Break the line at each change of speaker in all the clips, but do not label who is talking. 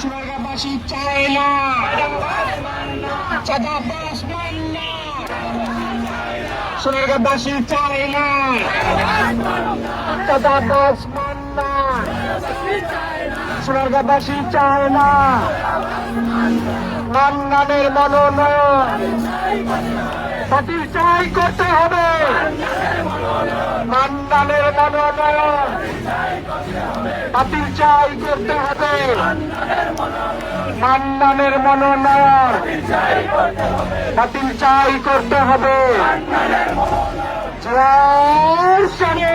সোনারগাঁবাসী চায় না চাঁদাবাস মান্না সোনারগাঁবাসী চায় না চাঁদাবাস মান্না সোনারগাঁবাসী চায় না মান্নানের মনোনয়ন বাতিল চাই করতে হবে। মান্নানের মনোনয়ন বাতিল চাই করতে হবে। মান্নানের মনোনয়ন। বাতিল চাই করতে হবে। সানে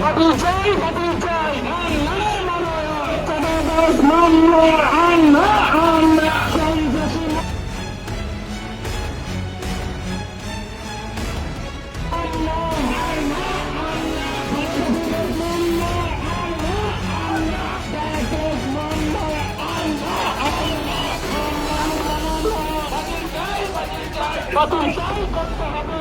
বাতিল চাই করতে হবে